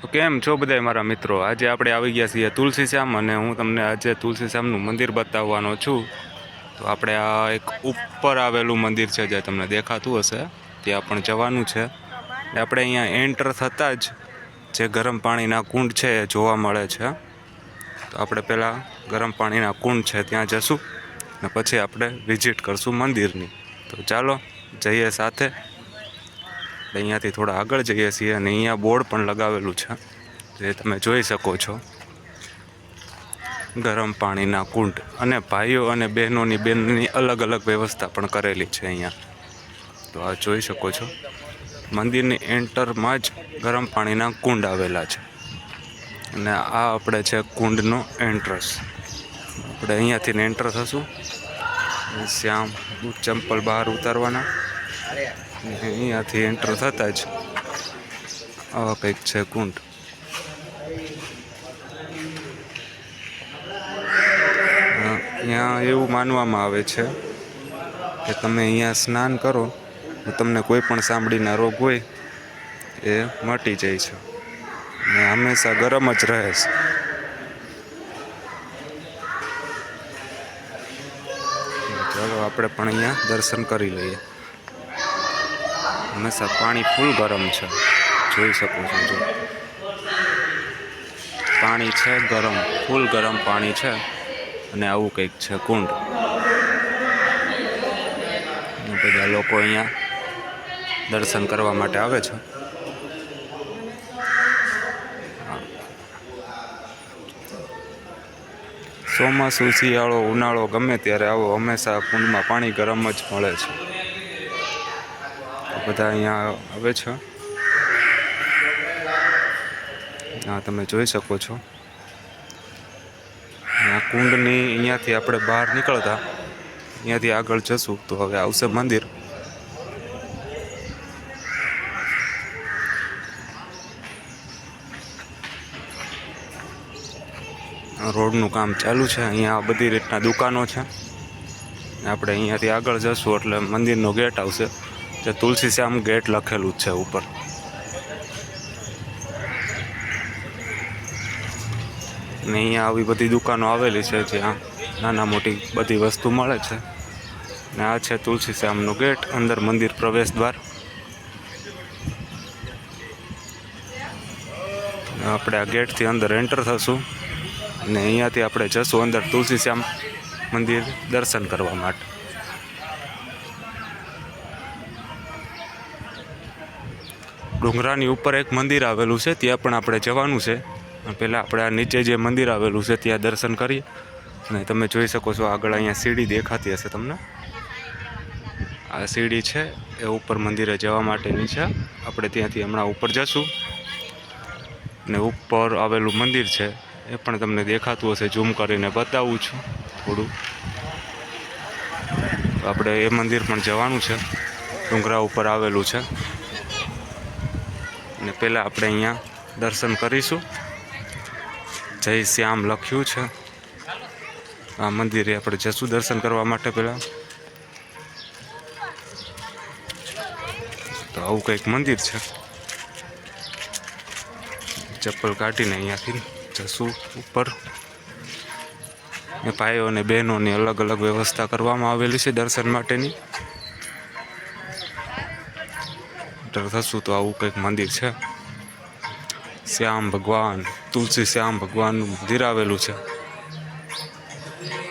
તો કેમ છો બધા મારા મિત્રો? આજે આપણે આવી ગયા છીએ તુલસી શ્યામ અને હું તમને આજે તુલસી શ્યામનું મંદિર બતાવવાનો છું. તો આપણે આ એક ઉપર આવેલું મંદિર છે જે તમને દેખાતું હશે. ત્યાં પણ જવાનું છે. આપણે અહીંયા એન્ટર થતાં જ જે ગરમ પાણીના કુંડ છે એ જોવા મળે છે. તો આપણે પહેલાં ગરમ પાણીના કુંડ છે ત્યાં જશું. ને પછી આપણે વિઝિટ કરશું મંદિરની. તો ચાલો જઈએ સાથે. અહીંયાથી થોડા આગળ જઈએ છીએ અને અહીંયા બોર્ડ પણ લગાવેલું છે. જે તમે જોઈ શકો છો. ગરમ પાણીના કુંડ અને ભાઈઓ અને બહેનોની બહેનની અલગ અલગ વ્યવસ્થા પણ કરેલી છે અહીંયા. તો આ જોઈ શકો છો. મંદિરની એન્ટરમાં જ ગરમ પાણીના કુંડ આવેલા છે. અને આ આપણે છે કુંડનો એન્ટ્રસ આપણે અહીંયાથી એન્ટર થશું શ્યામ ચંપલ બહાર ઉતારવાના. અહીંયાથી એન્ટર થતાં જ આવા કંઈક છે કુંડ. અહીંયા એવું માનવામાં આવે છે કે તમે અહીંયા સ્નાન કરો, તો તમને કોઈ પણ સાંભળીના રોગ હોય એ મટી જાય છે. અને હંમેશા ગરમ જ રહે છે. ચાલો, આપણે પણ અહીંયા દર્શન કરી લઈએ. હંમેશા પાણી ફૂલ ગરમ છે. જોઈ શકો છો જો. પાણી છે ગરમ, ફૂલ ગરમ પાણી છે અને આવું કંઈક છે કુંડ. બધા લોકો અહીંયા દર્શન કરવા માટે આવે છે. ચોમાસું શિયાળો ઉનાળો ગમે ત્યારે આવો, હંમેશા કુંડમાં પાણી ગરમ જ મળે છે. બધા અહીંયા આવે છે. આ તમે જોઈ શકો છો. આ કુંડની અહીંયાથી આપણે બહાર નીકળતા, અહીંયાથી આગળ જશું તો હવે આવશે મંદિર. રોડનું કામ ચાલુ છે. અહીંયા બધી રીતના દુકાનો છે. આપણે અહીંયાથી આગળ જશું એટલે મંદિરનો ગેટ આવશે. જે તુલસી શ્યામ ગેટ લખેલું છે ઉપર. ને અહીંયા આવી બધી દુકાનો આવેલી છે જ્યાં નાના મોટી બધી વસ્તુ મળે છે. ને આ છે તુલસી શ્યામનું ગેટ, અંદર મંદિર પ્રવેશ દ્વાર. આપણે આ ગેટથી અંદર એન્ટર થશું. અને અહીંયાથી આપણે જશું અંદર તુલસી શ્યામ મંદિર દર્શન કરવા માટે. ડુંગરાની ઉપર એક મંદિર આવેલું છે, ત્યાં પણ આપણે જવાનું છે. પહેલાં આપણે આ નીચે જે મંદિર આવેલું છે, ત્યાં દર્શન કરીએ. અને તમે જોઈ શકો છો આગળ અહીંયા સીડી દેખાતી હશે તમને. આ સીડી છે, એ ઉપર મંદિરે જવા માટેની છે. આપણે ત્યાંથી હમણાં ઉપર જશું. ને ઉપર આવેલું મંદિર છે, એ પણ તમને દેખાતું હશે. ઝૂમ કરીને બતાવું છું થોડું. આપણે એ મંદિર પણ જવાનું છે. ડુંગરા ઉપર આવેલું છે. અને પહેલાં આપણે અહીંયા દર્શન કરીશું. જય શ્યામ લખ્યું છે. આ મંદિરે આપણે જશું દર્શન કરવા માટે પહેલાં. તો આવું કંઈક મંદિર છે. ચપ્પલ કાઢીને અહીંયાથી જશું ઉપર. ને ભાઈઓ અને બહેનોની અલગ અલગ વ્યવસ્થા કરવામાં આવેલી છે દર્શન માટેની. Enter થશું તો આવું કંઈક મંદિર છે. શ્યામ ભગવાન, તુલસી શ્યામ ભગવાનનું મંદિર આવેલું છે.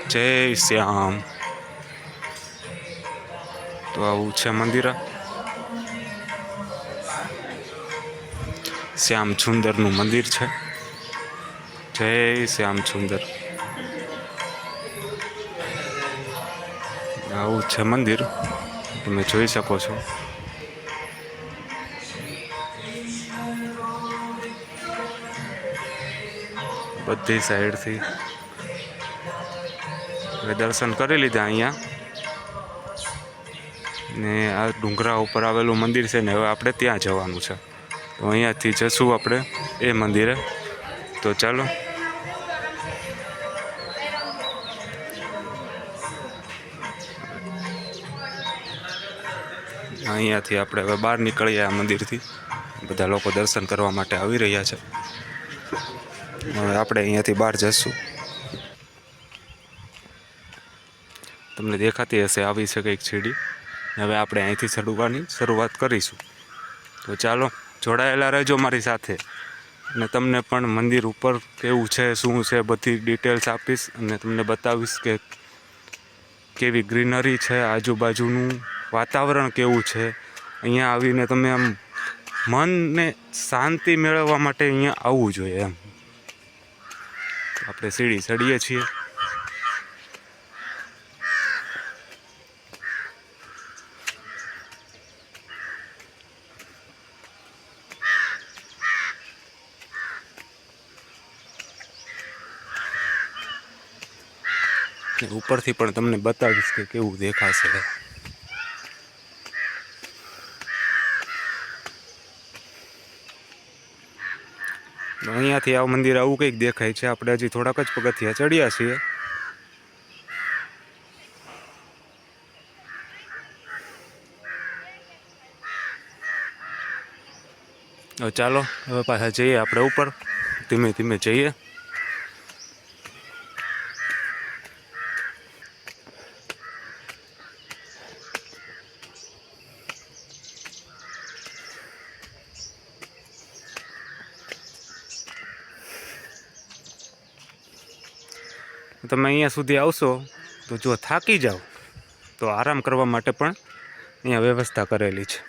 જય શ્યામ. તો આવું છે મંદિર. શ્યામ સુંદરનું મંદિર છે. જય શ્યામ સુંદર. આવું છે મંદિર. તમે જોઈ શકો છો. બધી સાઈડથી હવે દર્શન કરી લીધા અહીંયા. ને આ ડુંગરા ઉપર આવેલું મંદિર છે ને, હવે આપણે ત્યાં જવાનું છે. તો અહીંયાથી જશું આપણે, એ મંદિરે. તો ચાલો. અહીંયાથી આપણે હવે બહાર નીકળીએ આ મંદિરથી. બધા લોકો દર્શન કરવા માટે આવી રહ્યા છે. આપણે અહીંયાથી બહાર જઈશું તમને દેખાતી હશે આવી છે કંઈક સીડી. હવે આપણે અહીંથી ચડવાની શરૂઆત કરીશું. તો ચાલો, જોડાયેલા રહેજો મારી સાથે. અને તમને પણ મંદિર ઉપર કેવું છે, શું છે, બધી ડિટેલ્સ આપીશ અને તમને બતાવીશ કે કેવી ગ્રીનરી છે, આજુબાજુનું વાતાવરણ કેવું છે. અહીંયા આવીને તમે આમ મનને શાંતિ મેળવવા માટે અહીંયા આવવું જોઈએ એમ. આપણે સીડી ચડીએ છીએ. ઉપરથી પણ તમને બતાવીશ કે કેવું દેખાશે. અહીંયાથી આ મંદિર આવું કંઈક દેખાય છે. આપણે હજી થોડાક જ પગથિયા ચડ્યા છીએ. ચાલો, હવે પાછા જઈએ આપણે ઉપર. ધીમે ધીમે જઈએ તમે અહીંયા સુધી આવશો, તો જો થાકી જાઓ, તો આરામ કરવા માટે પણ અહીંયા વ્યવસ્થા કરેલી છે.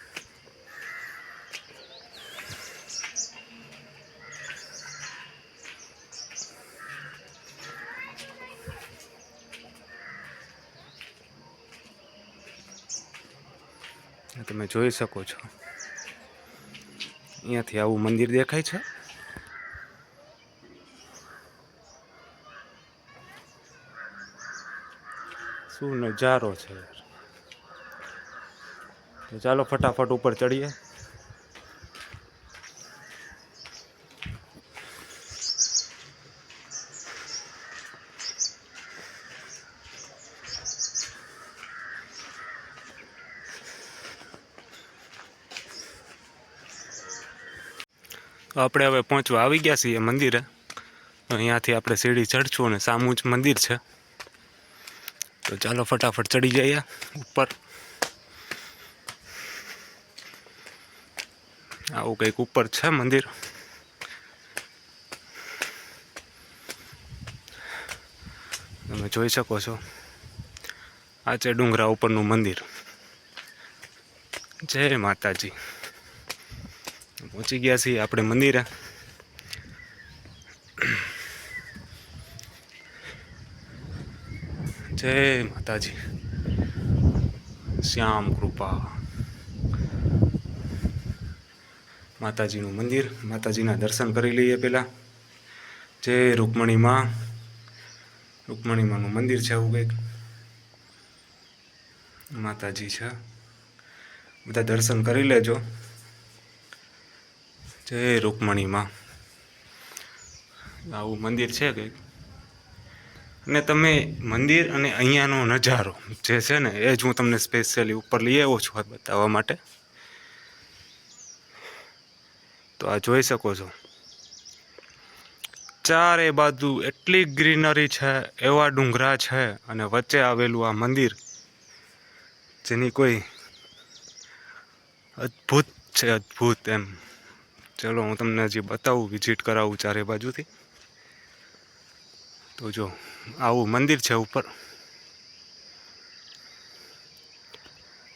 તમે જોઈ શકો છો. અહીંયાથી આવું મંદિર દેખાય છે. શું નજારો છે? તો ચાલો ફટાફટ ઉપર ચડીએ. આપણે હવે પહોંચવા આવી ગયા છીએ મંદિરે. અહીંયાથી આપણે સીડી ચડશું અને સામું જ મંદિર છે. તો ચાલો ફટાફટ ચડી જઈએ ઉપર. આવું કંઈક ઉપર છે મંદિર. તમે જોઈ શકો છો. આ છે ડુંગરા ઉપરનું મંદિર. જય માતાજી. પહોંચી ગયા છીએ આપણે મંદિરે. જય માતાજી. શ્યામ કૃપા. માતાજીનું મંદિર, માતાજીના દર્શન કરી લઈએ પહેલાં. જય રૂકમણીમાં, રૂકમણીમાંનું મંદિર છે આવું કંઈક. માતાજી છે. બધા દર્શન કરી લેજો. જય રૂકમણીમાં. આવું મંદિર છે કંઈક. અને તમે મંદિર અને અહીંયાનો નજારો જે છે ને, એ જ હું તમને સ્પેશિયલી ઉપર લઈ આવ્યો છું બતાવવા માટે. તો આ જોઈ શકો છો. ચારે બાજુ એટલી ગ્રીનરી છે, એવા ડુંગરા છે અને વચ્ચે આવેલું આ મંદિર, જેની કોઈ અદ્ભુત છે, અદ્ભુત એમ. ચલો, હું તમને હજી બતાવું, વિઝિટ કરાવું ચારે બાજુથી. તો જો, આવું મંદિર છે ઉપર.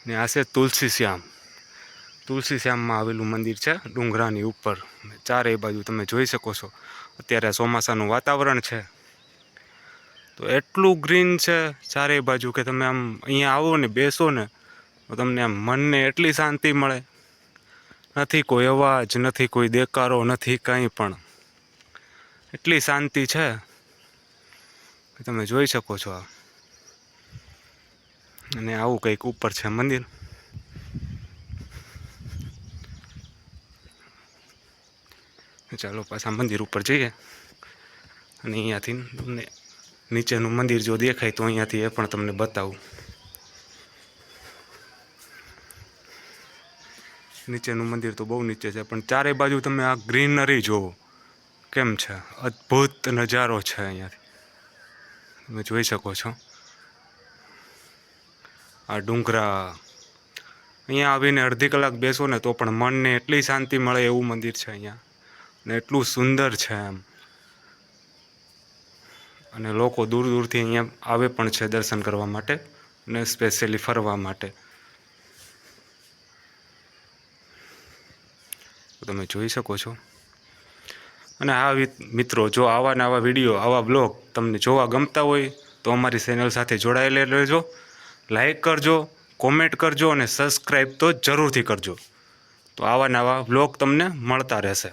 ને આ છે તુલસી શ્યામ. તુલસી શ્યામમાં આવેલું મંદિર છે, ડુંગરાની ઉપર. ચારેય બાજુ તમે જોઈ શકો છો. અત્યારે ચોમાસાનું વાતાવરણ છે. તો એટલું ગ્રીન છે ચારેય બાજુ કે તમે આમ અહીંયા આવો ને બેસો ને, તો તમને આમ મનને એટલી શાંતિ મળે. નથી કોઈ અવાજ, નથી કોઈ દેકારો, નથી કંઈ પણ. એટલી શાંતિ છે. તમે જોઈ શકો છો આ. અને આવું કંઈક ઉપર છે મંદિર. ચાલો પાછા મંદિર ઉપર જઈએ. અને અહીંયાથી તમને નીચેનું મંદિર જો દેખાય તો અહીંયાથી એ પણ તમને બતાવું. નીચેનું મંદિર તો બહુ નીચે છે, પણ ચારે બાજુ તમે આ ગ્રીનરી જોવો કેમ છે? અદ્ભુત નજારો છે અહીંયાથી. તમે જોઈ શકો છો. આ ડુંગરા અહીંયા આવીને અડધી કલાક બેસો ને તો પણ મનને એટલી શાંતિ મળે એવું મંદિર છે અહીંયા. ને એટલું સુંદર છે એમ. અને લોકો દૂર દૂરથી અહીંયા આવે પણ છે દર્શન કરવા માટે ને સ્પેશિયલી ફરવા માટે. તમે જોઈ શકો છો. અને આ મિત્રો, જો આવા ને આવા વીડિયો, આવા બ્લોગ તમને જોવા ગમતા હોય, તો અમારી ચેનલ સાથે જોડાયેલા રહેજો. લાઈક કરજો, કોમેન્ટ કરજો અને સબસ્ક્રાઈબ તો જરૂરથી કરજો. તો આવા નવા બ્લોગ તમને મળતા રહેશે.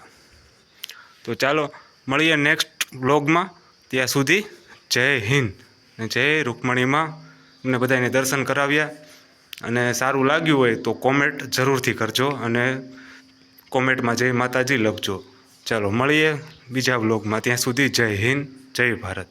તો ચાલો, મળીએ નેક્સ્ટ બ્લોગમાં ત્યાં સુધી જય હિન્દ અને જય રૂકમણીમાં. અમને બધાને દર્શન કરાવ્યા. અને સારું લાગ્યું હોય તો કોમેન્ટ જરૂરથી કરજો અને કોમેન્ટમાં જય માતાજી લખજો. ચાલો મળીએ બીજા બ્લોગમાં ત્યાં સુધી જય હિન્દ જય ભારત.